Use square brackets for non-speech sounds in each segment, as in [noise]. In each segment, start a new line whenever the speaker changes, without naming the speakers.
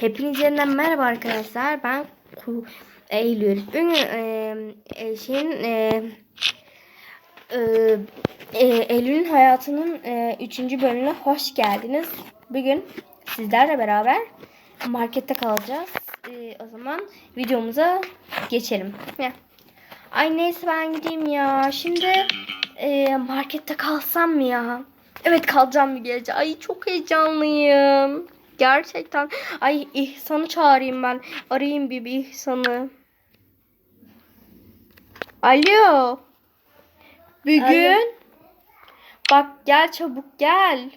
Hepinize yeniden merhaba arkadaşlar. Ben Eylül. Bugün e, e, şeyin e, e, e, Eylül'ün hayatının 3. bölümüne hoş geldiniz. Bugün sizlerle beraber markette kalacağız. E, o zaman videomuza geçelim. Ya. Ay neyse ben gideyim ya. Şimdi e, markette kalsam mı ya? Evet kalacağım bir gece. Ay çok heyecanlıyım. Gerçekten. Ay İhsan'ı çağırayım ben. Arayayım bir, bir İhsan'ı. Alo. Bugün. Bak gel çabuk gel.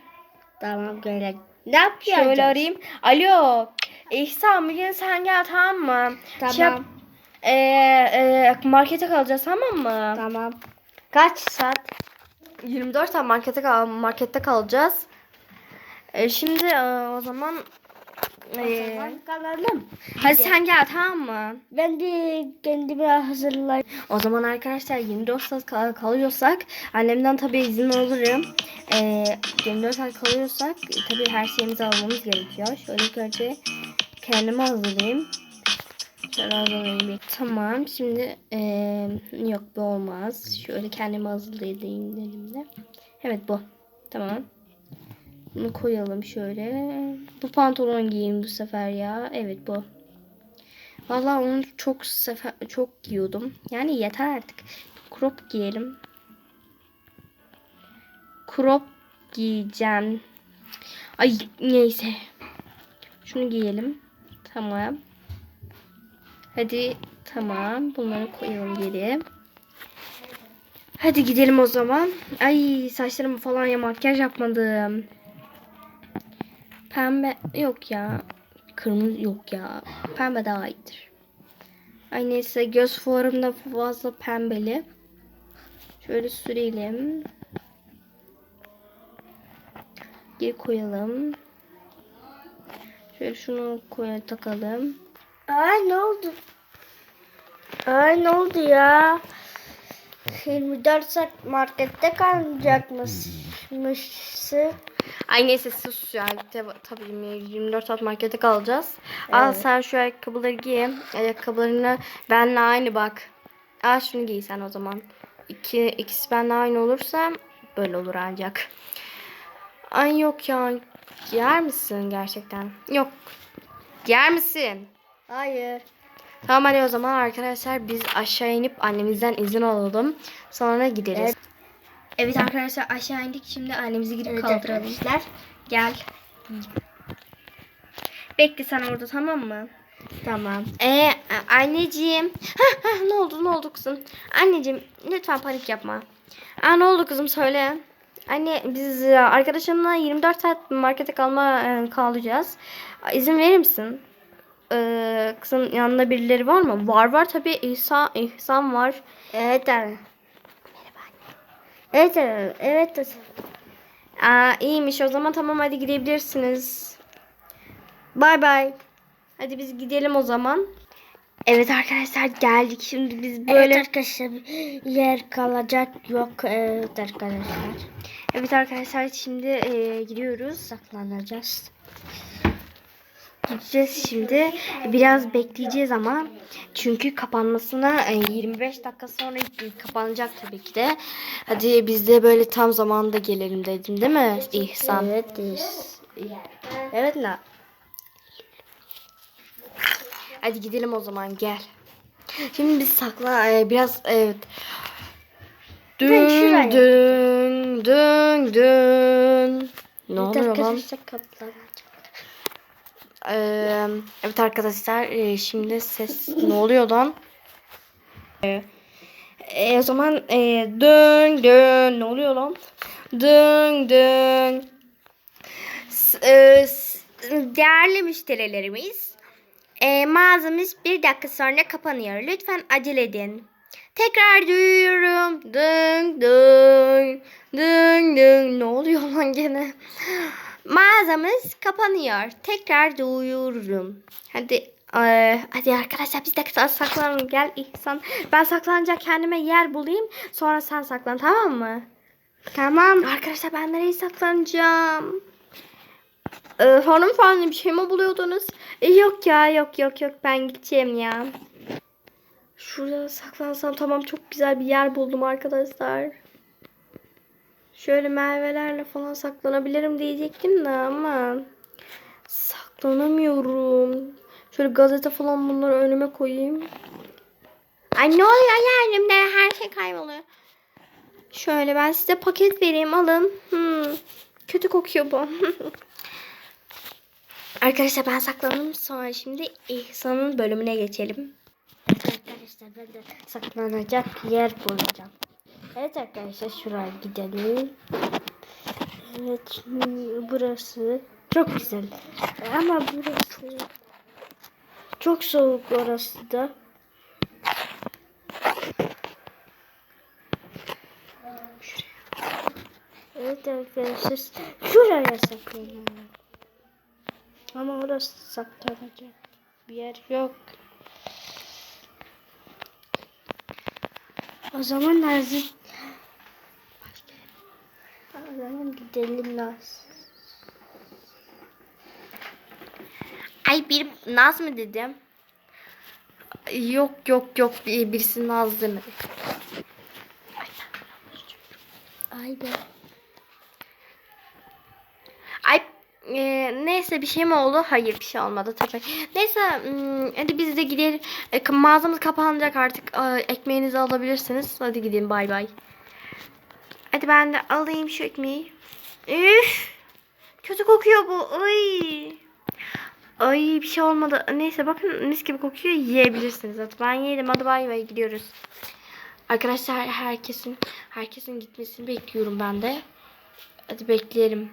Tamam göre. Ne yapıyorsun?
Şöyle arayayım. Alo. İhsan bugün sen gel tamam mı?
Tamam.
Şey yap- Ee, e, markete kalacağız tamam mı?
Tamam. Kaç saat?
24 saat markete kal markette kalacağız. E, şimdi e, o zaman e,
Tamam kalalım.
hadi sen gel tamam mı?
Ben de kendimi hazırlayayım.
O zaman arkadaşlar 24 saat kal- kalıyorsak annemden tabii izin alırım. E, 24 saat kalıyorsak tabii her şeyimizi almamız gerekiyor. Şöyle ilk önce kendimi hazırlayayım. Şöyle hazırlayayım. bir- Tamam şimdi e, yok bu olmaz. Şöyle kendimi hazırlayayım dedim de. Evet bu. Tamam. Bunu koyalım şöyle. Bu pantolon giyeyim bu sefer ya. Evet bu. Vallahi onu çok sefer çok giyiyordum. Yani yeter artık. Crop giyelim. Crop giyeceğim. Ay neyse. Şunu giyelim. Tamam. Hadi tamam. Bunları koyalım geri. Hadi gidelim o zaman. Ay saçlarımı falan ya makyaj yapmadım. Pembe yok ya. Kırmızı yok ya. Pembe daha iyidir. Ay neyse göz fuarımda fazla pembeli. Şöyle sürelim. Geri koyalım. Şöyle şunu koya takalım.
Ay ne oldu? Ay ne oldu ya? 24 saat markette kalacakmışsın.
Ay neyse sus ya. Tabi, tabii 24 saat markete kalacağız. Al
Evet.
sen şu ayakkabıları giy. Ayakkabılarını benle aynı bak. Al şunu giy sen o zaman. İki, ikisi benle aynı olursa böyle olur ancak. Ay yok ya. Giyer misin gerçekten? Yok. Giyer misin?
Hayır.
Tamam hadi o zaman arkadaşlar biz aşağı inip annemizden izin alalım. Sonra gideriz.
Evet.
Evet, arkadaşlar aşağı indik. Şimdi annemizi gidip
Evet
kaldıralım.
arkadaşlar.
Gel. Bekle sen orada tamam mı?
Tamam.
Ee, anneciğim. Hah, hah, ne oldu ne oldu kızım? Anneciğim lütfen panik yapma. Aa, ne oldu kızım söyle. Anne biz e, arkadaşımla 24 saat markete kalma e, kalacağız. İzin verir misin? Ee, kızım yanında birileri var mı? Var var tabii İhsan, İhsan var.
Evet abi. Evet abi. Evet.
Aa, iyiymiş o zaman tamam hadi gidebilirsiniz. Bay bay. Hadi biz gidelim o zaman. Evet arkadaşlar geldik şimdi biz böyle.
Evet arkadaşlar yer kalacak yok evet arkadaşlar.
Evet arkadaşlar şimdi e, gidiyoruz.
Saklanacağız.
Gideceğiz şimdi. Biraz bekleyeceğiz ama çünkü kapanmasına e, 25 dakika sonra kapanacak tabii ki de. Hadi biz de böyle tam zamanında gelelim dedim değil mi İhsan?
Evet. Evet la.
Hadi gidelim o zaman gel. Şimdi biz sakla e, biraz evet. Dün dün dün dün. Ne oluyor lan? Evet arkadaşlar şimdi ses ne oluyor lan? E, o zaman e, dün dün ne oluyor lan? E, s- değerli müşterilerimiz e, mağazamız bir dakika sonra kapanıyor. Lütfen acele edin. Tekrar duyuyorum. Dün dün dün dün. Ne oluyor lan gene? Mağazamız kapanıyor. Tekrar duyuyorum. Hadi eee, hadi arkadaşlar biz de saklanalım. Gel İhsan. Ben saklanacak kendime yer bulayım. Sonra sen saklan tamam mı?
Tamam.
Arkadaşlar ben nereye saklanacağım? Ee, hanımefendi bir şey mi buluyordunuz? E, yok ya yok yok yok ben gideceğim ya. Şurada saklansam tamam çok güzel bir yer buldum arkadaşlar. Şöyle meyvelerle falan saklanabilirim diyecektim de ama saklanamıyorum. Şöyle gazete falan bunları önüme koyayım. Ay ne oluyor ya elimde her şey kayboluyor. Şöyle ben size paket vereyim alın. Hmm, kötü kokuyor bu. [laughs] Arkadaşlar ben saklandım sonra şimdi İhsan'ın bölümüne geçelim.
Arkadaşlar ben de saklanacak yer bulacağım. Evet arkadaşlar şuraya gidelim. Evet şimdi burası çok güzel. Ama burası çok soğuk orası da. Evet arkadaşlar şuraya saklanalım. Ama orası saklanacak bir yer yok. O zaman lazım. O gidelim lazım.
Ay bir Naz mı dedim? Yok yok yok bir- birisi Naz demedi.
Ay be.
Ay e, neyse bir şey mi oldu? Hayır bir şey olmadı tabii. Neyse hmm, hadi biz de gidelim. E, mağazamız kapanacak artık. E, ekmeğinizi alabilirsiniz. Hadi gidin bay bay. Hadi ben de alayım şu ekmeği. Üf! Kötü kokuyor bu. Ay. Ay bir şey olmadı. Neyse bakın mis gibi kokuyor. Yiyebilirsiniz. Hadi ben yedim. Hadi bay bay gidiyoruz. Arkadaşlar herkesin herkesin gitmesini bekliyorum ben de. Hadi bekleyelim.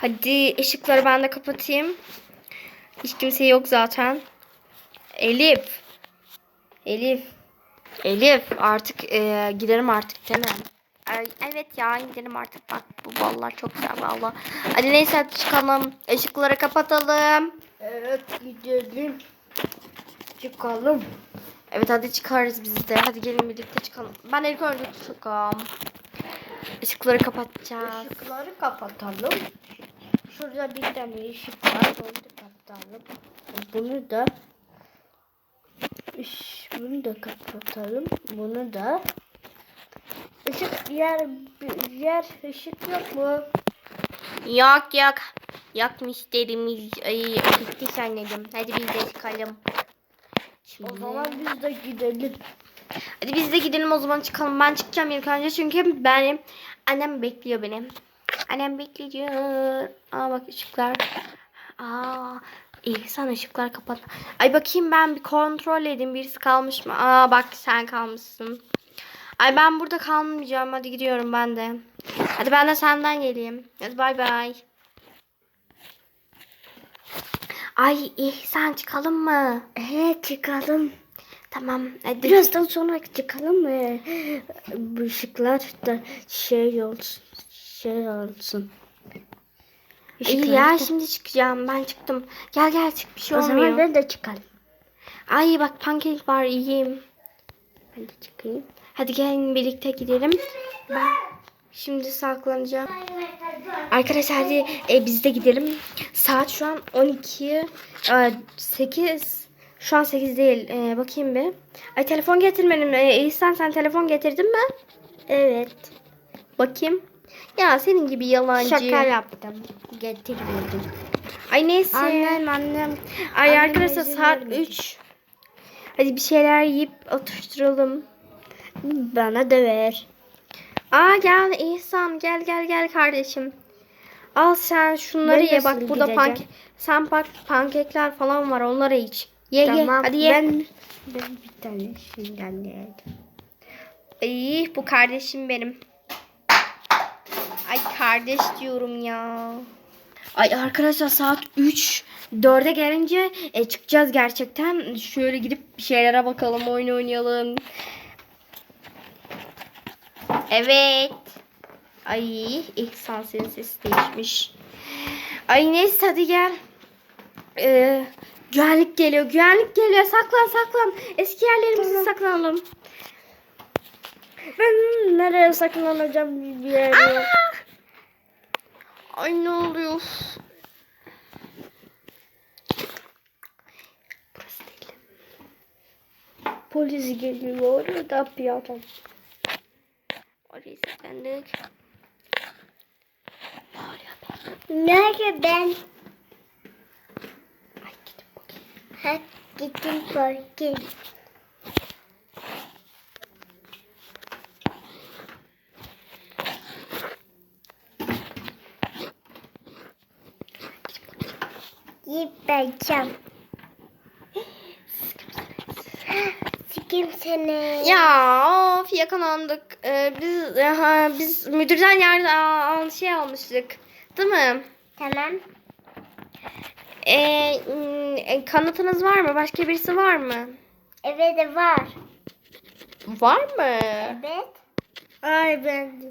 Hadi ışıkları ben de kapatayım. Hiç kimse yok zaten. Elif. Elif. Elif artık e, gidelim artık değil mi? Ay, evet ya gidelim artık bak bu ballar çok güzel valla. Hadi neyse hadi çıkalım. Işıkları kapatalım.
Evet gidelim. Çıkalım.
Evet hadi çıkarız biz de. Hadi gelin birlikte çıkalım. Ben ilk önce çıkalım. Işıkları kapatacağız.
Işıkları kapatalım. Şurada bir tane ışık var. Onu da kapatalım. Bunu da Üş, bunu da kapatalım. Bunu da Işık yer yer ışık yok mu?
Yok yok. Yok müşterimiz. Ay bitti sanırım. Hadi biz de çıkalım. Şimdi.
O zaman biz de gidelim.
Hadi biz de gidelim o zaman çıkalım. Ben çıkacağım ilk önce çünkü benim annem bekliyor beni. Annem bekliyor. Aa bak ışıklar. Aa İhsan ışıklar kapat. Ay bakayım ben bir kontrol edeyim birisi kalmış mı? Aa bak sen kalmışsın. Ay ben burada kalmayacağım. Hadi gidiyorum ben de. Hadi ben de senden geleyim. Hadi bay bay. Ay İhsan çıkalım mı?
Evet çıkalım.
Tamam hadi.
Birazdan sonra çıkalım mı? Bu ışıklar da şey olsun. Şey olsun.
İyi
Işıklar
ya
da-
şimdi çıkacağım. Ben çıktım. Gel gel çık bir şey
O
olmuyor.
zaman ben de çıkalım.
Ay bak pankek var yiyeyim.
Ben de çıkayım.
Hadi gelin birlikte gidelim. Ben şimdi saklanacağım. Arkadaşlar hadi e, biz de gidelim. Saat şu an 12. E, 8. Şu an 8 değil. E, bakayım bir. Ay telefon getirmedim. E, İhsan sen telefon getirdin mi?
Evet.
Bakayım. Ya senin gibi yalancı.
Şaka yaptım. Getirmedim.
Ay neyse.
Annem annem.
Ay
Annem
arkadaşlar saat
vermedi.
3. Hadi bir şeyler yiyip atıştıralım.
Bana da ver.
Aa gel İhsan gel gel gel kardeşim. Al sen şunları
Ben
ye bak burada
gideceğim?
panke sen bak pankekler falan var onları iç. Ye ye
Tamam.
hadi ye.
Ben, ben bir tane şimdiden yedim.
Ay bu kardeşim benim. Ay kardeş diyorum ya. Ay arkadaşlar saat 3. 4'e gelince e, çıkacağız gerçekten. Şöyle gidip bir şeylere bakalım, oyun oynayalım. Evet. Ay ilk sansın sesi değişmiş. Ay neyse hadi gel. Ee, güvenlik geliyor. Güvenlik geliyor. Saklan saklan. Eski yerlerimize
tamam.
saklanalım.
Ben nereye saklanacağım bir yere.
Ay ne oluyor?
Polis geliyor. Orada bir.
Orayı seslendik.
Nerede ben? Ha gittim bakayım. Yiyeceğim. Seni.
Ya of yakalandık. Ee, biz ha, biz müdürden yardım şey almıştık. Değil mi?
Tamam.
Ee, kanıtınız var mı? Başka birisi var mı?
Evet var.
Var mı?
Evet. Ay ben de.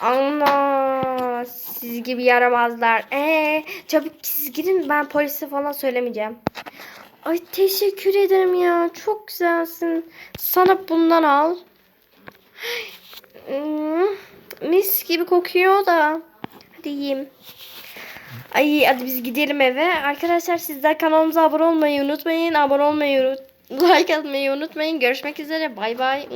Allah siz gibi yaramazlar. Ee, çabuk siz gidin ben polise falan söylemeyeceğim. Ay teşekkür ederim ya. Çok güzelsin. Sana bundan al. Hmm, mis gibi kokuyor da. Hadi yiyeyim. Ay hadi biz gidelim eve. Arkadaşlar sizler kanalımıza abone olmayı unutmayın. Abone olmayı, [laughs] like atmayı unutmayın. Görüşmek üzere. Bay bay.